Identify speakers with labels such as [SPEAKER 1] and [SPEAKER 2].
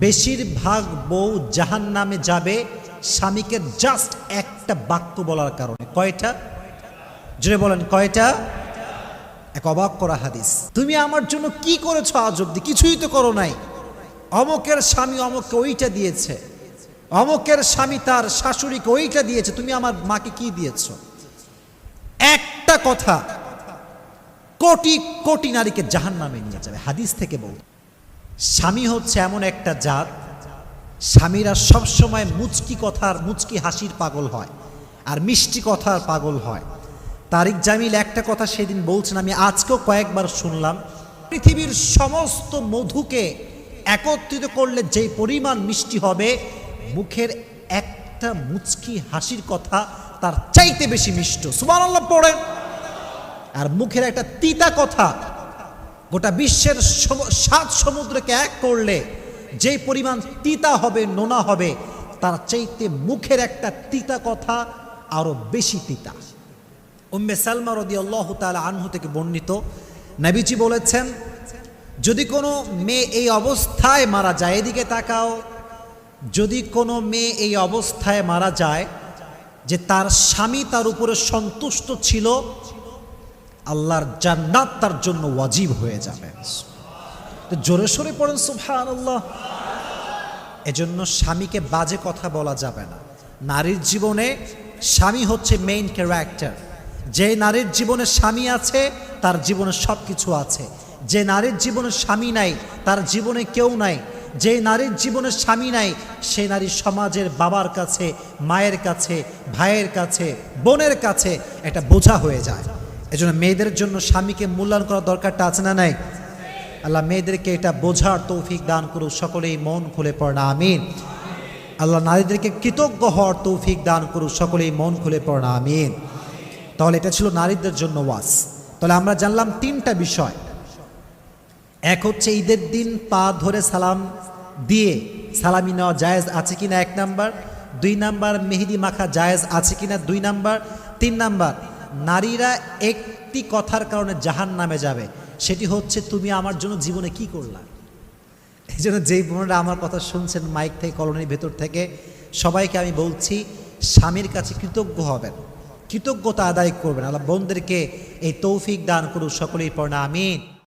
[SPEAKER 1] বেশিরভাগ বউ জাহান নামে যাবে স্বামীকে জাস্ট একটা বাক্য বলার কারণে। কয়টা? জুড়ে বলেন, কয়টা? এক অবাক করা হাদিস। তুমি আমার জন্য কি করেছ আজ অব্দি কিছুই তো করো নাই। অমকের স্বামী অমককে ওইটা দিয়েছে। অমকের স্বামী তার শাশুড়িকে ওইটা দিয়েছে। তুমি আমার মাকে কি দিয়েছ? একটা কথা, কোটি কোটি নারীকে জাহান নামে নিয়ে যাবে। হাদিস থেকে বল স্বামী হচ্ছে এমন একটা জাত, স্বামীরা সবসময় মুচকি কথার, মুচকি হাসির পাগল হয় আর মিষ্টি কথার পাগল হয়। তারিক জামিল একটা কথা সেদিন বলছেন, আমি আজকেও কয়েকবার শুনলাম, পৃথিবীর সমস্ত মধুকে একত্রিত করলে যেই পরিমাণ মিষ্টি হবে, মুখের একটা মুচকি হাসির কথা তার চাইতে বেশি মিষ্ট। সুমান আল্লাহ পড়েন। আর মুখের একটা তিতা কথা গোটা বিশ্বের সাত সমুদ্রকে এক করলে যেই পরিমাণ তিতা হবে, নোনা হবে, তার চাইতে মুখের একটা তিতা কথা আরও বেশি তিতা। উম্মে সালমা রদি আল্লাহ তালা আনহু থেকে বর্ণিত, নবীজি বলেছেন, যদি কোনো মেয়ে এই অবস্থায় মারা যায়, এদিকে তাকাও, যদি কোনো মেয়ে এই অবস্থায় মারা যায় যে তার স্বামী তার উপরে সন্তুষ্ট ছিল আল্লাহর জান্নাত তার জন্য ওয়াজিব হয়ে যাবে। জোরে সোরে পড়েন সুফান আল্লাহ এজন্য স্বামীকে বাজে কথা বলা যাবে না। নারীর জীবনে স্বামী হচ্ছে মেইন ক্যারেক্টার যে নারীর জীবনে স্বামী আছে, তার জীবনে সব কিছু আছে। যে নারীর জীবনে স্বামী নাই, তার জীবনে কেউ নাই। যে নারীর জীবনে স্বামী নাই, সে নারী সমাজের বাবার কাছে, মায়ের কাছে, ভাইয়ের কাছে, বোনের কাছে এটা বোঝা হয়ে যায়। এজন্য মেয়েদের জন্য স্বামীকে মূল্যায়ন করার দরকারটা আছে না নাই? আল্লাহ মেয়েদেরকে এটা বোঝার তৌফিক দান করুক, সকলেই মন খুলে পড়ে না আমিন। আল্লাহ নারীদেরকে কৃতজ্ঞ হওয়ার তৌফিক দান করুক, সকলেই মন খুলে পড়ে না আমিন। তাহলে এটা ছিল নারীদের জন্য ওয়াস তাহলে আমরা জানলাম তিনটা বিষয়। এক হচ্ছে ঈদের দিন পা ধরে সালাম দিয়ে সালামি নেওয়া জায়েজ আছে কিনা এক নাম্বার? দুই নাম্বার, মেহেদি মাখা জায়েজ আছে কিনা? দুই নাম্বার। তিন নাম্বার নারীরা একটি কথার কারণে জাহান নামে যাবে, সেটি হচ্ছে তুমি আমার জন্য জীবনে কি করলা? এই জন্য যেই বোনেরা আমার কথা শুনছেন মাইক থেকে, কলোনির ভেতর থেকে, সবাইকে আমি বলছি, স্বামীর কাছে কৃতজ্ঞ হবেন, কৃতজ্ঞতা আদায় করবেন। আল্লাহ বোনদেরকে এই তৌফিক দান করুক সকলেই পড়না আমিন।